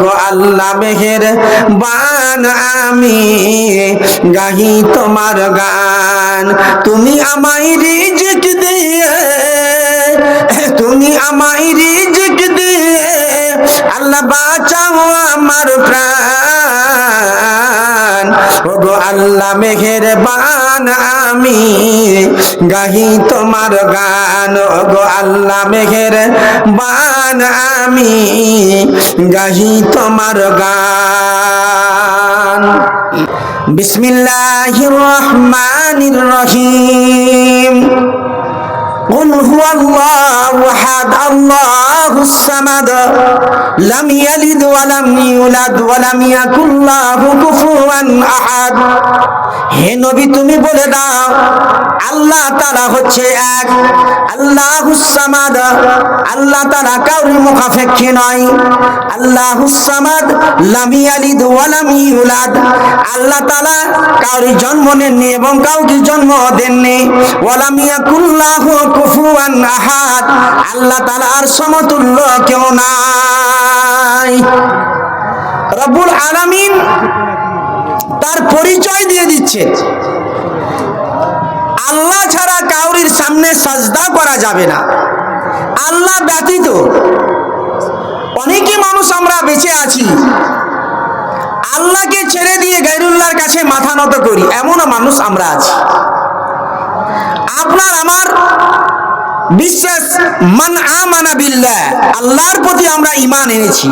গো আল্লাহ মেহের বান আমি গাহি তোমার গান। তুমি আমায় রিজিক দিয়ে, তুমি আমায় রিজিক দিয়ে আল্লাহ বাঁচাও আমার প্রাণ। ওগো আল্লাহ মেঘের বান আমি, গাহি তোমার গান। ওগো আল্লাহ মেঘের বান আমি, গাহি তোমার গান। বিসমিল্লাহির রহমানির রহিম। قل هو الله احد الله الصمد لم يلد ولم يولد ولم يكن له كفوا احد হে নবী তুমি বলে দাও আল্লাহ তারা হচ্ছে এক। আল্লাহ সামাদ। আল্লাহ তাআলা কাউরি মুখাফেক্ষী নয়। আল্লাহুস সামাদ লাম ইয়ালিদ ওয়া ইউলাদ। আল্লাহ তাআলা কাউরি জন্ম নেননি এবং কাউকে জন্ম দেননি। ওয়া লাম ইয়াকুল্লাহু কুফুয়ান আহাদ। আল্লাহ তাআলা আর সমতুল্য কেউ নাই। রব্বুল আলামিন তার পরিচয় দিয়ে দিচ্ছে। আল্লাহ ছাড়া কাউরির সামনে সাজদা করা যাবে না। আল্লাহ ব্যতীত অনেকই মানুষ আমরা বেঁচে আছি। আল্লাহকে ছেড়ে দিয়ে গাইরুল্লাহর কাছে মাথা নত করি, এমনও মানুষ আমরা আছি। আপনার আমার বিশ্বাস, মান আমানা বিল্লাহ, আল্লাহর প্রতি আমরা ইমান এনেছি।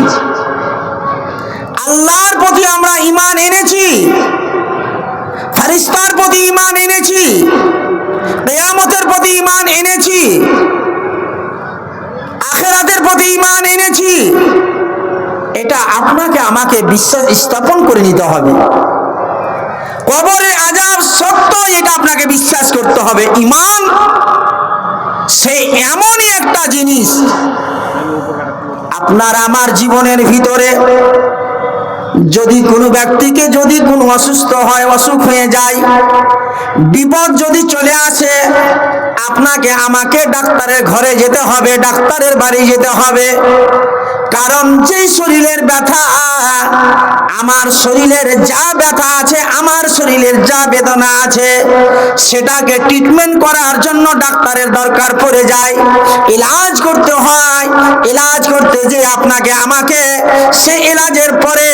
আল্লাহর প্রতি আমরা ইমান এনেছি। ফারিস্তার প্রতি ইমান এনেছি। কেয়ামতের প্রতি ইমান এনেছি। আখেরাতের প্রতি ইমান এনেছি। এটা আপনাকে, আমাকে বিশ্বাস স্থাপন করে নিতে হবে। কবরে আজাব সত্য এটা আপনাকে বিশ্বাস করতে হবে। ইমান সে এমনই একটা জিনিস। আপনার আমার জীবনের ভিতরে যদি কোনো ব্যক্তিকে যদি কোনো অসুস্থ হয়, অসুখ হয়ে যায় বিপদ যদি চলে আসে আপনাকে আমাকে ডাক্তারের ঘরে যেতে হবে ডাক্তারের বাড়ি যেতে হবে। কারণ যেই শরীরের ব্যথা, আমার শরীরের যা ব্যথা আছে, আমার শরীরের যা বেদনা আছে, সেটাকে ট্রিটমেন্ট করার জন্য ডাক্তারের দরকার পড়ে যায়। ইলাজ করতে হয়, ইলাজ করতে যে আপনাকে আমাকে, সে ইলাজের পরে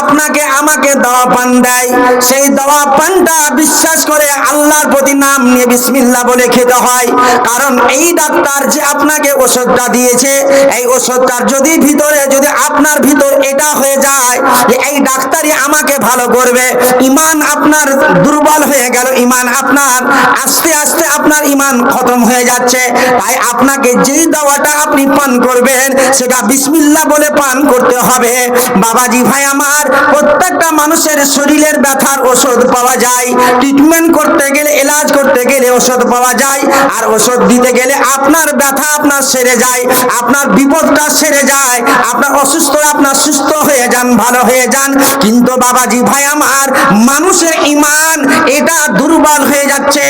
আপনাকে আমাকে দওয়া পান দেয়। সেই দওয়া পানটা বিশ্বাস করে আল্লাহর প্রতি নাম নিয়ে বিসমিল্লাহ বলে খেতে হয়। কারণ এই ডাক্তার যে আপনাকে ওষুধটা দিয়েছে, এই ওষুধটার যদি ভিতরে যদি আপনার ভিতর এটা হয়ে যায় যে এই ডাক্তারই আমাকে ভালো করবে, ইমান আপনার দুর্বল হয়ে গেল, ইমান আপনার আস্তে আস্তে আপনার ইমান খতম হয়ে যাচ্ছে, তাই আপনাকে যেই দাওয়াটা আপনি পান করবেন, সেটা বিসমিল্লাহ বলে পান করতে হবে। বাবাজি ভাই, আমার প্রত্যেকটা মানুষের শরীরের ব্যথার ওষুধ পাওয়া যায়। ট্রিটমেন্ট করতে গেলে, এলাজ করতে গেলে ওষুধ পাওয়া যায়, আর ওষুধ দিতে গেলে আপনার ব্যথা আপনার সেরে যায়, আপনার বিপদটা সেরে যায়। আপনার অসুস্থ, আপনার সুস্থ হয়ে যান, ভালো হয়ে যান। কিন্তু বাবাজি, ভাই আমার, মানুষের ইমান এটা দুর্বল হয়ে যাচ্ছে।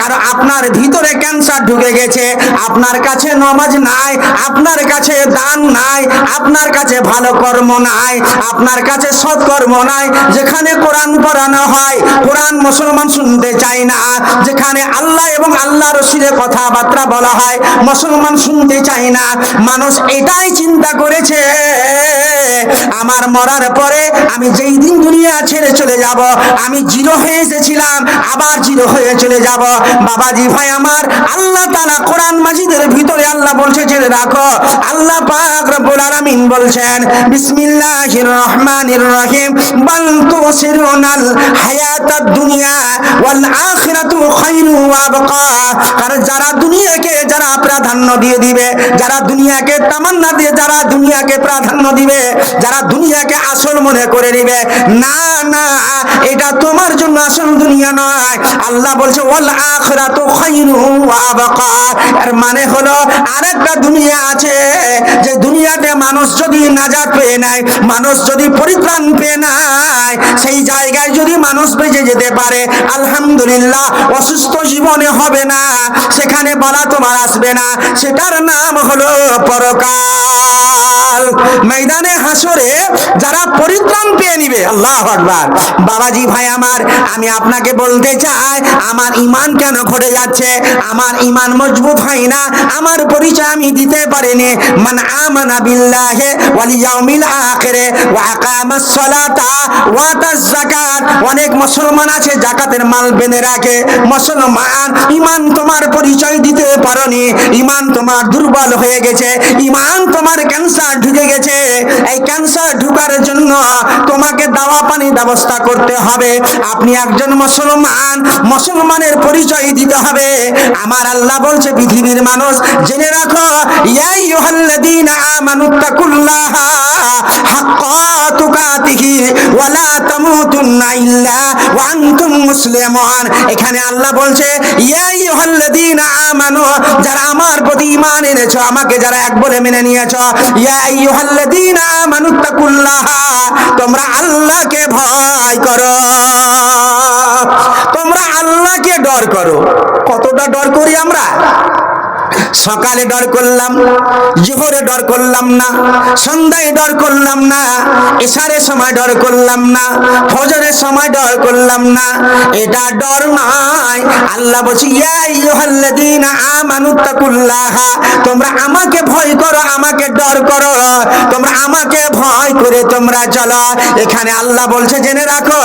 কারণ আপনার ভিতরে ক্যান্সার ঢুকে গেছে, আপনার কাছে নমাজ নাই, আপনার কাছে দান নাই, আপনার কাছে ভালো কর্ম নাই, আপনার কাছে সৎকর্ম নাই। যেখানে কোরআন পড়ানো হয়, কোরআন মুসলমান শুনতে চায় না। যেখানে আল্লাহ এবং আল্লাহ রসিলের কথাবার্তা বলা হয়, মুসলমান শুনতে চায় না। মানুষ এটাই চিন্তা করেছে। আমার মরার পরে আমি যেই দিন দুনিয়া ছেড়ে চলে যাব, আমি জিরো হয়ে এসেছিলাম, আবার জিরো হয়ে চলে যাব। বাবাজি ভাই আমার, আল্লাহ তালা কোরআন মাজিদের ভিতরে আল্লাহ বলছে ছেড়ে রাখো, আল্লাহ পাক রব্বুল আলামিন বলছেন, বিসমিল্লাহির রহমানির রহিম, বাল তুসিরুনাল হায়াতাদ দুনিয়া ওয়াল আবকা কারণ যারা দুনিয়াকে যারা প্রাধান্য দিয়ে দিবে, যারা দুনিয়াকে তামান্না দিয়ে যারা দুনিয়াকে প্রাধান্য দিবে, যারা দুনিয়াকে আসল মনে করে নিবে, না না, এটা তোমার জন্য আসল দুনিয়া নয়। আল্লাহ বলছে এর মানে হলো, আরেকটা দুনিয়া আছে, যে দুনিয়াতে মানুষ যদি নাজাত পেয়ে নেয়, মানুষ যদি পরিত্রাণ পেয়ে নেয়, সেই জায়গায় যদি মানুষ বেঁচে যেতে পারে, আলহামদুলিল্লাহ অসুস্থ জীবনে হবে না, সেখানে বলা তোমার আসবে না। সেটার নাম হলো পরকাল। ময়দানে হাসরে যারা পরিত্রাণ পেয়ে নিবে, আল্লাহ আকবার। বাবাজি ভাই আমার, আমি আপনাকে বলতে চাই, আমার ইমান কেন ঘটে যাচ্ছে? আমার ইমান মজবুত হয় না, আমার পরিচয় আমি দিতে পারিনি। মান আমানা বিল্লাহি ওয়াল ইয়াউমিল আখিরে ওয়া আকামাস সালাতা ওয়া আতাজ যাকাত। অনেক মুসলমান আছে জাকাতের মাল বেঁধে রাখে। মুসলমান ইমান তোমার পরিচয় দিতে পারনি। ইমান তোমার দুর্বল হয়ে গেছে। ইমান তোমার ক্যান্সার ঢুকে গেছে। এই ক্যান্সার ঢুকার জন্য তোমাকে দাওয়া পানি ব্যবস্থা করতে হবে। আপনি একজন মুসলমান, মুসলমানের পরিচয় দিতে হবে। আমার আল্লাহ বলছে, পৃথিবীর মানুষ, জেনে রাখো, ইয়া আইয়ুহাল্লাযীনা আমানুত্তাকুল্লাহা হাক্কা তুকাতিহি ওয়া লা তামুতুন্না ইল্লা ওয়া আনতুম মুসলিমুন। এখানে আল্লাহ বলছে, ইয়া আইয়ুহাল্লাযীনা আমানু, যারা আমার প্রতি ঈমান এনেছো, আমাকে যারা এক বলে মেনে নিয়েছো, ইয়া আইয়ুহাল্লাযীনা আমানুত্তাকুল্লাহা তোমরা আল্লাহকে ভয় করো। তোমরা আল্লাহকে ডর করো। কতটা ডর করি আমরা? সকালে ডর করলাম, জোহরে ডর করলাম না, সন্ধ্যায় ডর করলাম না ইশারের সময় ডর করলাম না, ফজরের সময় ডর করলাম না। এটা ডর নয়। আল্লাহ বলছি আমানুত্তাকুল্লাহা তোমরা আমাকে ভয় করো, আমাকে ডর করো। তোমরা আমাকে করে তোমরা চলো। এখানে আল্লাহ বলছে, জেনে রাখো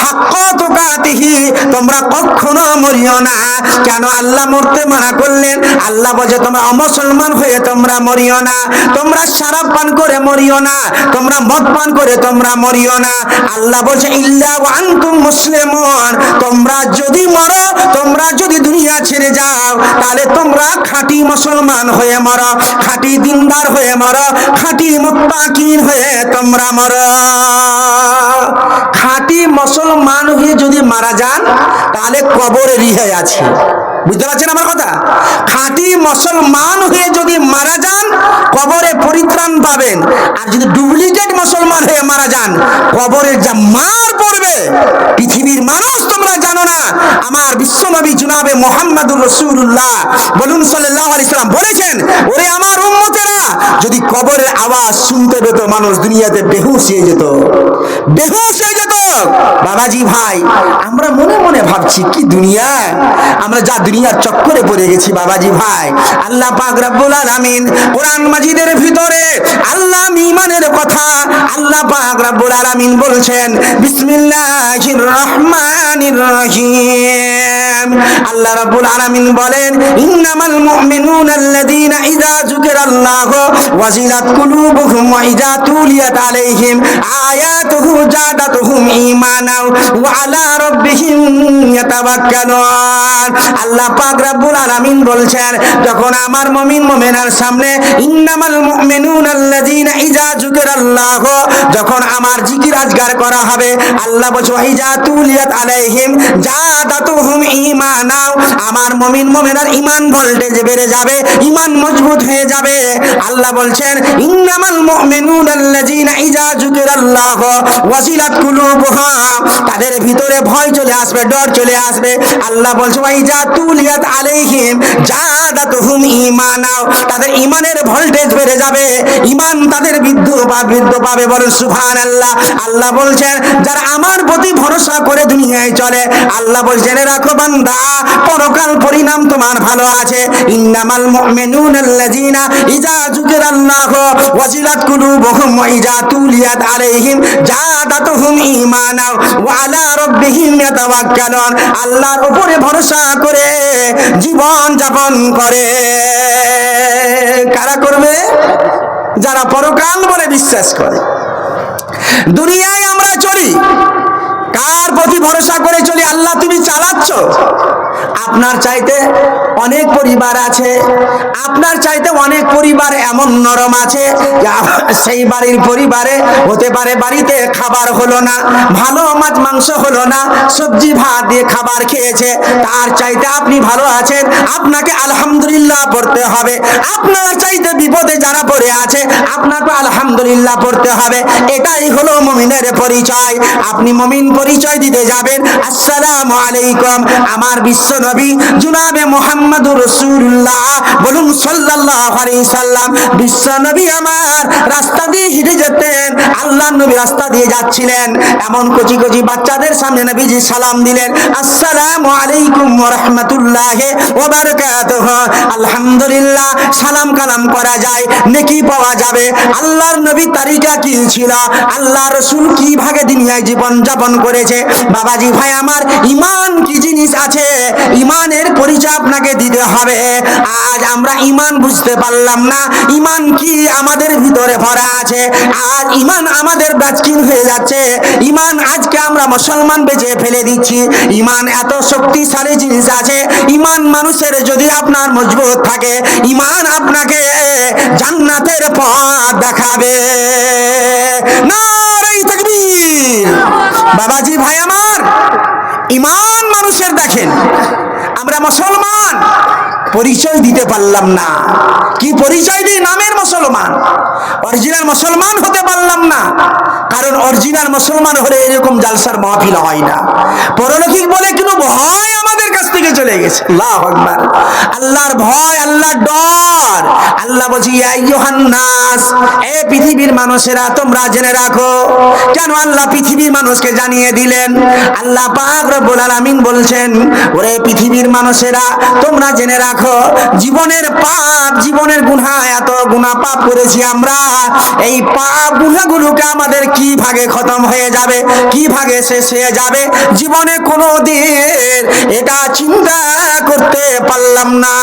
হাক্কা তুকাতিহি, তোমরা কখনো মরিও না। কেন আল্লাহ মরতে মানা করলেন? আল্লাহ বলছে, তোমরা অমুসলমান হয়ে তোমরা মরিও না। তোমরা শারাব পান করে মরিও না। তোমরা মদ পান করে তোমরা মরিও না। আল্লাহ বলছে, ইল্লা ওয়া আনতুম মুসলিমুন, তোমরা যদি মরো, তোমরা যদি দুনিয়া ছেড়ে যাও। তাহলে তোমরা খাঁটি মুসলমান হয়ে মরো, খাঁটি দিনদার হয়ে মরো, খাঁটি মুত্তাকিন হয়ে তোমরা মরো। খাঁটি মুসলমান হয়ে যদি মারা যান, তাহলে কবরে রিহে আছে। বুঝতে পারছেন আমার কথা? খাঁটি মুসলমান হয়ে যদি মারা যান, কবরে পরিত্রাণ পাবেন। আর যদি ডুপ্লিকেট মুসলমান হয়ে মারা যান, কবরের যা মার পড়বে পৃথিবীর মানুষ তোমরা জানো না আমার বিশ্বনবী জুনাবে মোহাম্মদুর রসুল্লাহ বলুন সাল্লাহ ইসলাম বলেছেন, ওরে আমার উম্মতেরা, যদি কবরের আওয়াজ শুনতে পেত, মানুষ দুনিয়াতে বেহুশ হয়ে যেত। বেহুশ হয়ে যেত। বাবাজি ভাই, আমরা মনে মনে ভাবছি, কি দুনিয়া? আমরা যা দুনিয়ার চক্করে পড়ে গেছি, বাবাজি ভাই। আল্লাহ পাক রব্বুল আলামিন কোরআন মাজিদের ভিতরে আল্লাহ ইমানের কথা আল্লাহ পাক রব্বুল আলামিন বলছেন, বিসমিল্লাহির রহমানির রহিম। আল্লাহ রাব্বুল আলামিন বলেন, ইন্নামাল মুমিনুনা আল্লাযীনা ইযা যুকিরাল্লাহু ওয়াজিলাত কুলুবুহুম ওয়া ইযা তুলিয়াত আলাইহিম আয়াতুহু জাদাতুহুম আল্লাহ বলছেন, যখন আমার ভোল্টেজ বেড়ে যাবে, ঈমান মজবুত হয়ে যাবে। আল্লাহ বলছেন, ইন্নামাল মুমিনুন আল্লাযীনা ইযা যুকিরাল্লাহু কুলুবুহুম তাদের ভিতরে ভয় চলে আসবে, ডর চলে আসবে। আল্লাহ বলছে, ওয়া ইযা তুলিয়াত আলাইহিম জাদাতুহুম ঈমানাও। তাদের ঈমানের ভোল্টেজ বেড়ে যাবে, ঈমান তাদের বৃদ্ধ বা বৃদ্ধ পাবে বলেন, সুবহানাল্লাহ। আল্লাহ বলছেন, যারা আমার প্রতি ভরসা করে দুনিয়ায় চলে, আল্লাহ বলছেন রাখো বান্দা, পরকাল পরিণাম তোমার ভালো আছে। ইন্নামাল মুমিনুন আল্লাযীনা ইযা যুকিরাল্লাহু ওয়াজিলাত কুলুবুহুম ওয়া ইযা তুলিয়াত আলাইহিম জাদাতুহুম ঈমানা। আল্লাহর উপরে ভরসা করে জীবন যাপন করে। কারা করবে? যারা পরকাল বলে বিশ্বাস করে। দুনিয়ায় আমরা চলি। কার প্রতি ভরসা করে চলি আল্লাহ তুমি চালাচ্ছ? আপনার চাইতে অনেক পরিবার আছে। আপনার চাইতে অনেক পরিবার এমন নরম আছে সেই বাড়ির পরিবারে হতে পারে বাড়িতে খাবার হলো না, ভালো মাছ মাংস হলো না, সবজি ভাত দিয়ে খাবার খেয়েছে। তার চাইতে আপনি ভালো আছেন, আপনাকে আলহামদুলিল্লাহ পড়তে হবে। আপনার চাইতে বিপদে যারা পড়ে আছে, আপনাকে আলহামদুলিল্লাহ পড়তে হবে। এটাই হলো মমিনের পরিচয়। আপনি মমিন পরিচয় দিতে যাবেন। আসসালামু আলাইকুম। আমার বিশ্ব নবী জুনাবে মোহাম্মদুর রসুল্লাহ বলুন আলাইহি সাল্লাম, বিশ্ব নবী আমার রাস্তা দিয়ে হেঁটে যেতেন আল্লাহ নবী রাস্তা দিয়ে যাচ্ছিলেন। এমন কচি কচি বাচ্চাদের সামনে নবীজি সালাম দিলেন, আসসালামু আলাইকুম রাহমাতুল্লাহি ওয়া বারাকাতুহু। আলহামদুলিল্লাহ, সালাম কালাম করা যায়, নেকি পাওয়া যাবে। আল্লাহর নবী তারিকা কি ছিল? আল্লাহ রসুল কি ভাগে দুনিয়ায় জীবন যাপন করেছে। বাবাজি, ভাই, আমার ইমান কি জিনিস আছে? ইমানের পরিচয় আপনাকে দিতে হবে। আজ আমরা ইমান বুঝতে পারলাম না। ইমান কি আমাদের ভিতরে ভরা আছে? আজ ইমান আমাদের ব্যাচকিন হয়ে যাচ্ছে। ইমান আজকে আমরা মুসলমান বেঁচে ফেলে দিচ্ছি। ইমান এত শক্তিশালী জিনিস আছে। ইমান মানুষের যদি আপনার মজবুত থাকে ইমান আপনাকে জান্নাতের পথ দেখাবে। তাকবীর বাবাজি ভাই আমার, ইমান মানুষের দেখেন। আমরা মুসলমান, পরিচয় দিতে পারলাম না। কি পরিচয় দিই? নামের মুসলমান। অরিজিনাল মুসলমান হতে পারলাম না। কারণ অরিজিনাল মুসলমান হলে এরকম জালসার মাহফিল হয় না। পরলৌকিক বলে কোনো ভয় আমাদের থেকে চলে গেছে। আল্লাহ আকবার। আল্লাহর ভয়, আল্লাহর ডর। আল্লাহ বলছি, ইয়া এ পৃথিবীর মানুষেরা, তোমরা জেনে রাখো, কেন আল্লাহ পৃথিবীর মানুষকে জানিয়ে দিলেন? আল্লাহ পাক রব্বুল আলামিন বলছেন, ওরে পৃথিবীর মানুষেরা, তোমরা জেনে রাখো, জীবনের পাপ, জীবনের গুনাহ, এত গুনাহ পাপ করেছি আমরা। এই পাপ গুনাহগুলোকে আমাদের কি ভাগে খতম হয়ে যাবে? কি ভাগে শেষ হয়ে যাবে? জীবনে কোনো দিন এটা চিন্তা করতে পারলাম না।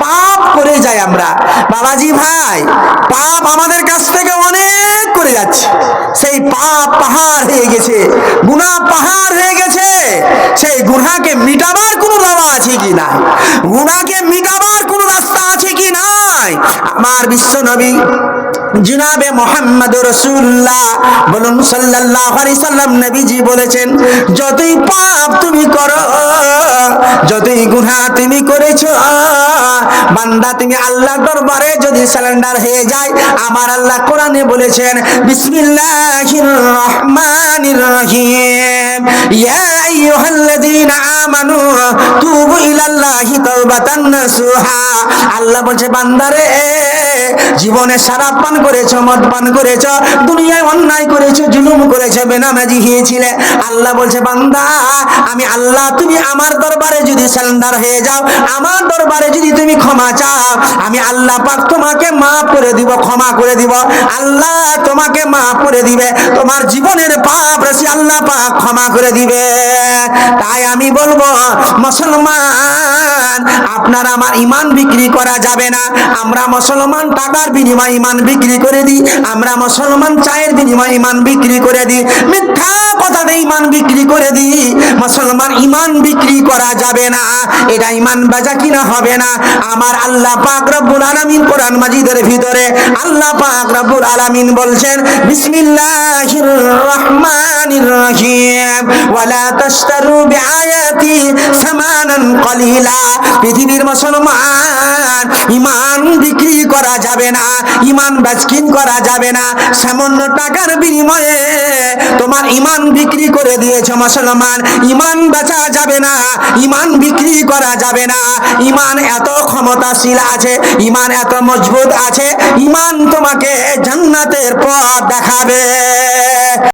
পাপ করে যাই আমরা। বাবাজি ভাই, পাপ আমাদের কাছ থেকে অনেক করে যাচ্ছে। সেই পাপ পাহাড় হয়ে গেছে গুনাহ পাহাড় হয়ে গেছে। সেই গুনাহকে মিটাবার কোনো দাওয়া আছে কি না? গুনাহকে মিটাবার কোনো রাস্তা আছে কি নাই। আমার বিশ্ব নবী, জনাবে মোহাম্মদ রসুল্লাহ বলুন আলাইহি সাল্লাম নবীজি বলেছেন, যতই পাপ তুমি করো, যতই গুনাহ তুমি করেছ, বান্দা তুমি আল্লাহর দরবারে যদি সারেন্ডার হয়ে যায়, আমার আল্লাহ কোরআনে বলেছেন, বিসমিল্লাহির রহমানির রহিম। ইয়া আইয়ুহাল্লাযীনা আমানু তুবু ইলাল্লাহি তাওবাতান নাসুহা। আল্লাহ বলছে বান্দারে জীবনে সারা পান করেছ, মদ পান করেছ, দুনিয়ায় অন্যায় করেছ, জুলুম করেছ, বেনামাজি হয়েছিলে। আল্লাহ বলছে, বান্দা, আমি আল্লাহ, তুমি আমার দরবারে যদি সারেন্ডার হয়ে যাও, আমার দরবারে যদি তুমি ক্ষমা চাও, আমি আল্লাহ পাক তোমাকে মাফ করে দিব, ক্ষমা করে দিব। আল্লাহ তোমাকে মাফ করে দিবে, তোমার জীবনের পাপ রাশি আল্লাহ পাক ক্ষমা করে দিবে। তাই আমি বলব, মুসলমান, আপনার আমার ইমান বিক্রি করা যাবে না। আমরা মুসলমান টাকার বিনিময়ে ইমান বিক্রি করে দিই, আমরা মুসলমান চায়ের বিনিময়ে ইমান বিক্রি করে দিই, মিথ্যা কথাতে ইমান বিক্রি করে দিই। মুসলমান ইমান বিক্রি করা যাবে না, এটা ইমান বেচা কিনা হবে না। আমার আল্লাহ পাক রব্বুল আলামিন কোরআন মাজিদের ভিতরে আল্লাহ পাক রব্বুল আলামিন বলছেন, বিসমিল্লাহির রহমানির রহিম। ওয়ালা তাশতারু বিআয়াতি পৃথিবীর মুসলমান, ইমান বিক্রি করা যাবে না, ইমান করা যাবে না, সামান্য টাকার বিনিময়ে তোমার ইমান বিক্রি করে দিয়েছে মুসলমান। ইমান বেচা যাবে না, ইমান বিক্রি করা যাবে না। ইমান এত ক্ষমতাশীল আছে, ইমান এত মজবুত আছে, ইমান তোমাকে জান্নাতের পথ দেখাবে।